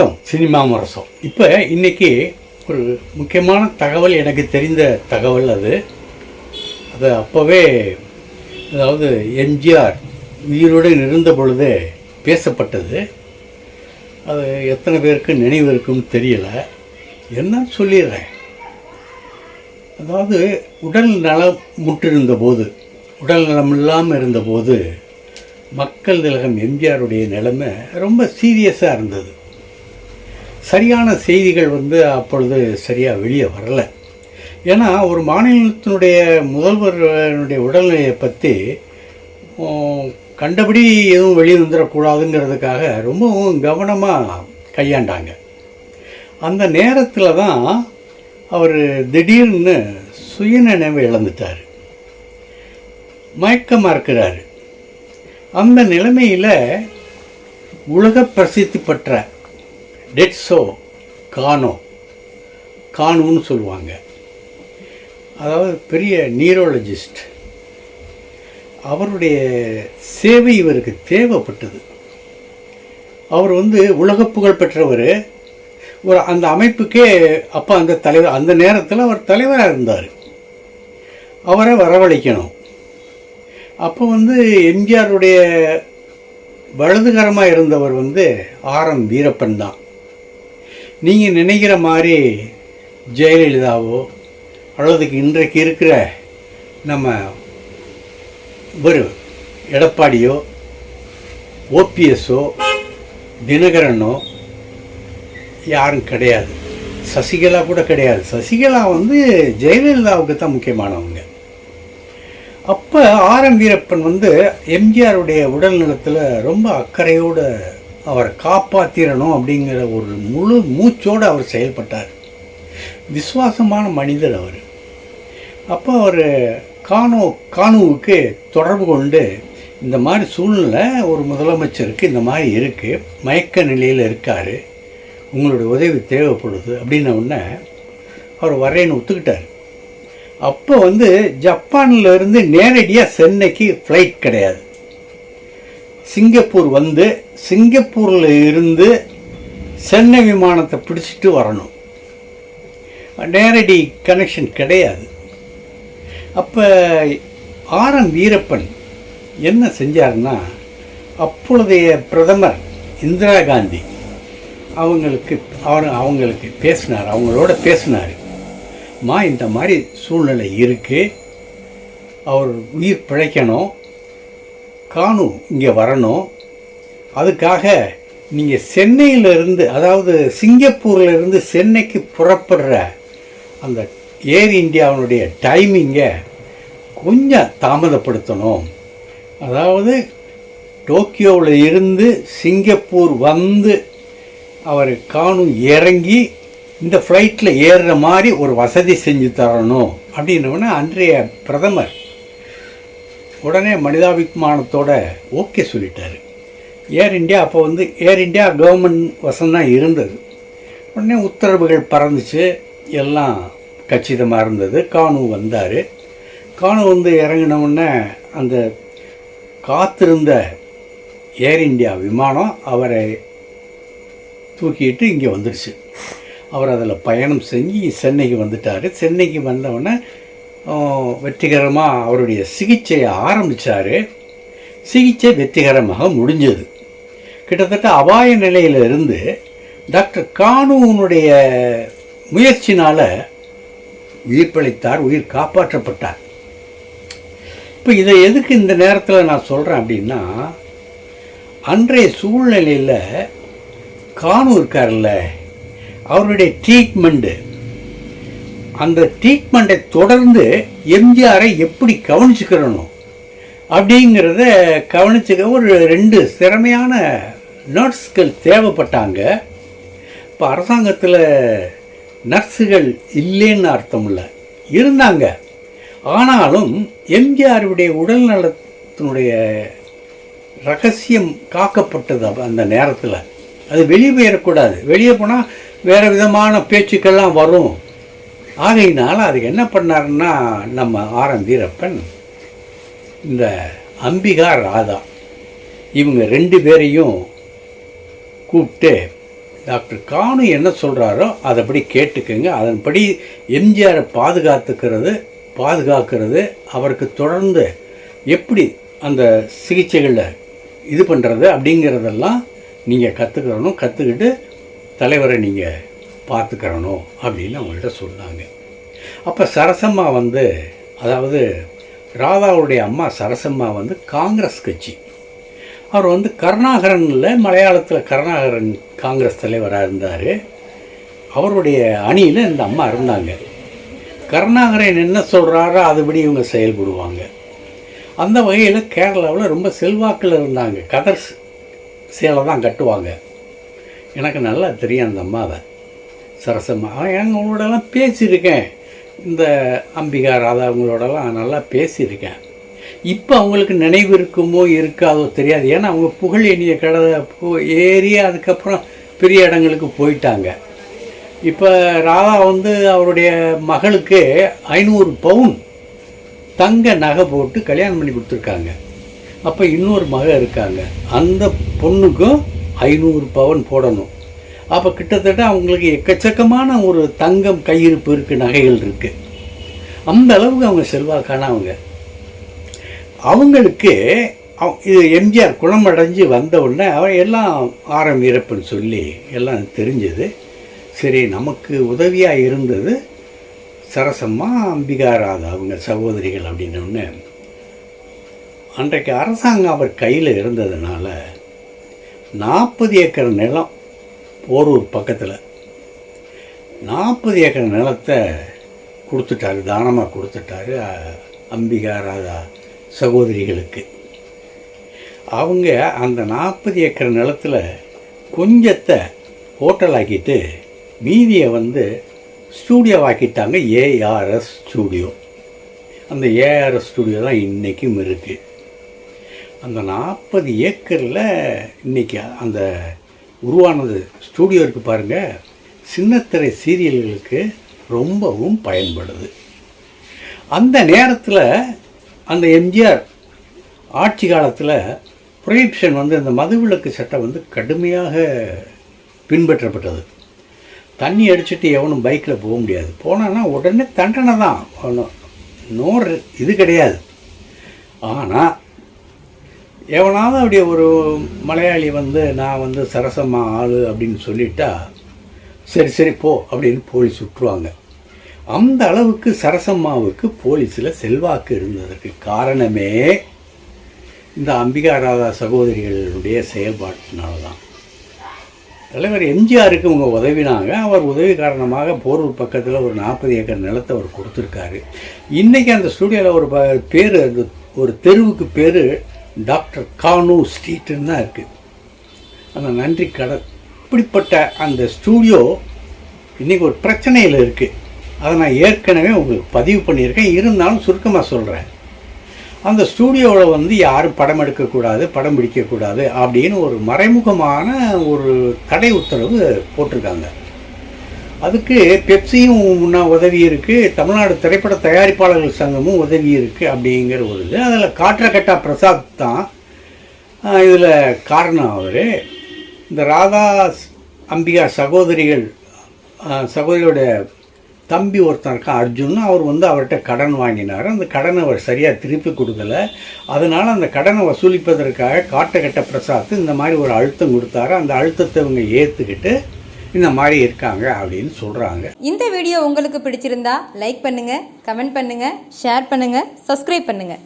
வணக்கம் சினிமா முரசம். இப்போ இன்றைக்கி ஒரு முக்கியமான தகவல் எனக்கு தெரிந்த தகவல் அது. அது அப்போவே அதாவது எம்ஜிஆர் உயிருடன் இருந்த பொழுதே பேசப்பட்டது. அது எத்தனை பேருக்கு நினைவு இருக்குன்னு தெரியலை. என்ன சொல்லிடுறேன்? அதாவது உடல் நலம் முற்றிருந்த போது உடல் நலம் இல்லாமல் இருந்தபோது மக்கள் திலகம் எம்ஜிஆருடைய நிலைமை ரொம்ப சீரியஸாக இருந்தது. சரியான செய்திகள் வந்து அப்பொழுது சரியாக வெளியே வரலை. ஏன்னா ஒரு மாநிலத்தினுடைய முதல்வருடைய உடல்நிலையை பற்றி கண்டபடி எதுவும் வெளியே வந்துடக்கூடாதுங்கிறதுக்காக ரொம்பவும் கவனமாக கையாண்டாங்க. அந்த நேரத்தில் தான் அவர் திடீர்னு சுயநினைவை இழந்துட்டார். மயக்கமாக இருக்கிறாரு. அந்த நிலைமையில் உலக பிரசித்தி பெற்ற டெட்ஸோ கானோ. கானோன்னு சொல்லுவாங்க. அதாவது பெரிய நியூரோலஜிஸ்ட் அவருடைய சேவை இவருக்கு தேவைப்பட்டது. அவர் வந்து உலக புகழ் பெற்றவர். ஒரு அந்த அமைப்புக்கே அப்போ அந்த தலைவர் அந்த நேரத்தில் அவர் தலைவராக இருந்தார். அவரை வரவழைக்கணும். அப்போ வந்து எம்ஜிஆருடைய வலதுகரமாக இருந்தவர் வந்து ஆர் எம் வீரப்பன் தான். நீங்கள் நினைக்கிற மாதிரி ஜெயலலிதாவோ அல்லது இன்றைக்கு இருக்கிற நம்ம ஒரு எடப்பாடியோ ஓபிஎஸ்ஸோ தினகரனோ யாரும் கிடையாது. சசிகலா கூட கிடையாது. சசிகலா வந்து ஜெயலலிதாவுக்கு தான் முக்கியமானவங்க. அப்போ ஆர் எம் வீரப்பன் வந்து எம்ஜிஆருடைய உடல் நலத்தில் ரொம்ப அக்கறையோடு அவரை காப்பாற்றிடணும் அப்படிங்கிற ஒரு முழு மூச்சோடு அவர் செயல்பட்டார். விசுவாசமான மனிதர் அவர். அப்போ அவர் கானோ கானுவுக்கு தொடர்பு கொண்டு இந்த மாதிரி சூழ்நிலை ஒரு முதலமைச்சருக்கு இந்த மாதிரி இருக்குது மயக்க நிலையில் இருக்கார் உங்களுடைய உதவி தேவைப்படுது அப்படின்ன உடனே அவர் வரேன்னு ஒத்துக்கிட்டார். அப்போ வந்து ஜப்பானில் இருந்து நேரடியாக சென்னைக்கு ஃப்ளைட் கிடையாது. சிங்கப்பூர் வந்து சிங்கப்பூரில் இருந்து சென்னை விமானத்தை பிடிச்சிட்டு வரணும். நேரடி கனெக்ஷன் கிடையாது. அப்போ ஆர் எம் வீரப்பன் என்ன செஞ்சாருன்னா அப்பொழுதைய பிரதமர் இந்திரா காந்தி அவங்களுக்கு அவர் அவங்களுக்கு பேசினார் அவங்களோட பேசினார். மா இந்த மாதிரி சூழ்நிலை இருக்குது அவர் உயிர் பிழைக்கணும். காணும் இங்கே வரணும். அதுக்காக நீங்கள் சென்னையிலிருந்து அதாவது சிங்கப்பூர்லேருந்து சென்னைக்கு புறப்படுற அந்த ஏர் இந்தியாவினுடைய டைமிங்கை கொஞ்சம் தாமதப்படுத்தணும். அதாவது டோக்கியோவில் இருந்து சிங்கப்பூர் வந்து அவர் காணும் இறங்கி இந்த ஃப்ளைட்டில் ஏறுற மாதிரி ஒரு வசதி செஞ்சு தரணும். அப்படின்னோடனே அன்றைய பிரதமர். உடனே மனிதாபிமானத்தோட ஓகே சொல்லிட்டார். ஏர் இண்டியா அப்போ வந்து ஏர் இண்டியா கவர்மெண்ட் வசம்தான் இருந்தது. உடனே உத்தரவுகள் பறந்துச்சு. எல்லாம் கச்சிதமாக இருந்தது. கானு வந்தார். கானு வந்து இறங்கினவுடனே அந்த காத்திருந்த ஏர் இண்டியா விமானம் அவரை தூக்கிட்டு இங்கே வந்துடுச்சு அவர் அதில் பயணம் செஞ்சு சென்னைக்கு வந்துட்டார். சென்னைக்கு வந்தவுடனே வெற்றிகரமாக அவருடைய சிகிச்சையை ஆரம்பித்தார் சிகிச்சை வெற்றிகரமாக முடிஞ்சது. கிட்டத்தட்ட அபாய நிலையிலிருந்து டாக்டர் கானூனுடைய முயற்சினால் உயிர் பிழைத்தார் உயிர் காப்பாற்றப்பட்டார். இப்போ இதை எதுக்கு இந்த நேரத்தில் நான் சொல்கிறேன் அப்படின்னா அன்றைய சூழ்நிலையில் கானு இருக்கார்ல அவருடைய ட்ரீட்மெண்ட்டு அந்த ட்ரீட்மெண்ட்டை தொடர்ந்து எம்ஜிஆரை எப்படி கவனிச்சுக்கிறணும் அப்படிங்கிறத கவனிச்சுக்க ஒரு ரெண்டு திறமையான நர்ஸ்கள் தேவைப்பட்டாங்க. இப்போ அரசாங்கத்தில் நர்ஸுகள் இல்லைன்னு அர்த்தம் இல்லை இருந்தாங்க. ஆனாலும் எம்ஜிஆருடைய உடல் நலத்தினுடைய ரகசியம் காக்கப்பட்டது அந்த நேரத்தில். அது வெளியே போயிடக்கூடாது வெளியே போனால் வேறு விதமான பேச்சுக்கள்லாம் வரும். ஆகையினால் அதுக்கு என்ன பண்ணாருன்னா நம்ம ஆரம் வீரப்பன் இந்த அம்பிகா ராதா இவங்க ரெண்டு பேரையும் கூப்பிட்டு டாக்டர் கானு என்ன சொல்கிறாரோ அதைப்படி கேட்டுக்கோங்க. அதன்படி எம்ஜிஆரை பாதுகாத்துக்கிறது பாதுகாக்கிறது அவருக்கு தொடர்ந்து எப்படி அந்த சிகிச்சைகளில் இது பண்ணுறது அப்படிங்கிறதெல்லாம் நீங்கள் கற்றுக்கிறணும் கற்றுக்கிட்டு தலைவரை நீங்கள் பார்த்துக்கிறணும் அப்படின்னு அவங்கள்ட்ட சொன்னாங்க. அப்போ சரசம்மா வந்து அதாவது ராதாவுடைய அம்மா சரசம்மா வந்து காங்கிரஸ் கட்சி. அவர் வந்து கருணாகரனில் மலையாளத்தில் கருணாகரன் காங்கிரஸ் தலைவராக இருந்தார். அவருடைய அணியில் இந்த அம்மா இருந்தாங்க. கருணாகரன் என்ன சொல்கிறாரோ அதுபடி இவங்க செயல்படுவாங்க. அந்த வகையில் கேரளாவில் ரொம்ப செல்வாக்கில் இருந்தாங்க. கதர்ஸ் சேலை தான் கட்டுவாங்க. எனக்கு நல்லா தெரியும் அந்த அம்மாவை. சரசம்மா. அவன் எங்களோடலாம் பேசியிருக்கேன். இந்த அம்பிகா ராதா அவங்களோடலாம் நல்லா பேசியிருக்கேன். இப்போ அவங்களுக்கு நினைவு இருக்குமோ இருக்காதோ தெரியாது. ஏன்னா அவங்க புகழ் எண்ணிய கடை போ- ஏறி அதுக்கப்புறம் பெரிய இடங்களுக்கு போயிட்டாங்க. இப்போ ராதா வந்து அவருடைய மகளுக்கு ஐநூறு பவுன் தங்க நகை போட்டு கல்யாணம் பண்ணி கொடுத்துருக்காங்க. அப்போ இன்னொரு மகள் இருக்காங்க. அந்த பொண்ணுக்கும் ஐநூறு பவுன் போடணும். அப்போ கிட்டத்தட்ட அவங்களுக்கு எக்கச்சக்கமான ஒரு தங்கம் கையிருப்பு இருக்குது நகைகள் இருக்குது அந்த அளவுக்கு அவங்க செல்வாக்கானவங்க அவங்களுக்கு அவ- இது எம்ஜிஆர் குணமடைஞ்சு வந்த உடனே அவன் எல்லாம் ஆரம் இறப்புன்னு சொல்லி எல்லாம் தெரிஞ்சது. சரி நமக்கு உதவியாக இருந்தது சரசம்மா அம்பிகா ராதா அவங்க சகோதரிகள் அப்படின்ன அன்றைக்கு அரசாங்கம் அவர் கையில் இருந்ததுனால நாற்பது ஏக்கர் நிலம் போரூர் பக்கத்தில். நாற்பது ஏக்கர் நிலத்தை கொடுத்துட்டாரு தானமாக கொடுத்துட்டாரு அம்பிகா ராதா சகோதரிகளுக்கு. அவங்க அந்த நாற்பது ஏக்கர் நிலத்தில் கொஞ்சத்தை ஹோட்டல் ஆக்கிட்டு மீதியை வந்து ஸ்டூடியோ ஆக்கிட்டாங்க ஏஆர்எஸ் ஸ்டூடியோ. அந்த ஏஆர்எஸ் ஸ்டூடியோ தான் இன்றைக்கும் இருக்குது அந்த நாற்பது ஏக்கரில் இன்றைக்கி அந்த உருவானது ஸ்டூடியோ இருக்குது பாருங்கள் சின்னத்திரை சீரியல்களுக்கு ரொம்பவும் பயன்படுது. அந்த நேரத்தில் அந்த எம்ஜிஆர் ஆட்சி காலத்தில் ப்ரொஹிபிஷன் வந்து இந்த மதுவிலக்கு சட்டம் வந்து கடுமையாக பின்பற்றப்பட்டது. தண்ணி அடிச்சிட்டு எவனும் பைக்கில் போக முடியாது. போனான்னா உடனே தண்டனை தான். நோ இது கிடையாது. ஆனால் எவனாவது அப்படி ஒரு மலையாளி வந்து நான் வந்து சரசம்மா ஆளு அப்படின்னு சொல்லிட்டா சரி சரி போ அப்படின்னு போலீஸ் விட்டுருவாங்க. அந்த அளவுக்கு சரசம்மாவுக்கு போலீஸில் செல்வாக்கு இருந்ததற்கு காரணமே இந்த அம்பிகா ராதா சகோதரிகளுடைய செயல்பாட்டினால தான் தலைவர் எம்ஜிஆருக்கு அவங்க உதவினாங்க. அவர் உதவி காரணமாக போரூர் பக்கத்தில் ஒரு நாற்பது ஏக்கர் நிலத்தை அவர் கொடுத்துருக்காரு. இன்றைக்கி அந்த ஸ்டூடியோவில் ஒரு ப- பேர் அந்த ஒரு தெருவுக்கு பேர் டாக்டர் கானு ஸ்ட்ரீட்டுன்னு தான் இருக்குது அந்த நன்றி கடன் இப்படிப்பட்ட அந்த ஸ்டூடியோ இன்றைக்கி ஒரு பிரச்சனையில் இருக்குது அதை நான் ஏற்கனவே உங்களுக்கு பதிவு பண்ணியிருக்கேன். இருந்தாலும் சுருக்கமாக சொல்கிறேன் அந்த ஸ்டூடியோவில் வந்து யாரும் படம் எடுக்கக்கூடாது படம் பிடிக்கக்கூடாது அப்படின்னு ஒரு மறைமுகமான ஒரு தடை உத்தரவு போட்டிருக்காங்க. அதுக்கு பெப்சியும் முன்ன உதவி இருக்குது தமிழ்நாடு திரைப்பட தயாரிப்பாளர்கள் சங்கமும் உதவி இருக்குது அப்படிங்கிற ஒரு இது. அதில் காற்றக்கட்டா பிரசாத் தான் இதில் காரணம் அவர். இந்த ராதா அம்பிகா சகோதரிகள் சகோதரியோட தம்பி ஒருத்தன் இருக்கான் அர்ஜுன் அவர் வந்து அவர்கிட்ட கடன் வாங்கினார். அந்த கடனை அவர் சரியாக திருப்பி கொடுக்கல. அதனால் அந்த கடனை வசூலிப்பதற்காக காட்டக்கட்ட பிரசாத் இந்த மாதிரி ஒரு அழுத்தம் கொடுத்தாரு. அந்த அழுத்தத்தை இவங்க ஏற்றுக்கிட்டு இந்த மாதிரி இருக்காங்க அப்படின்னு சொல்கிறாங்க இந்த வீடியோ உங்களுக்கு பிடிச்சிருந்தா லைக் பண்ணுங்கள் கமெண்ட் பண்ணுங்கள் ஷேர் பண்ணுங்கள் சப்ஸ்கிரைப் பண்ணுங்கள்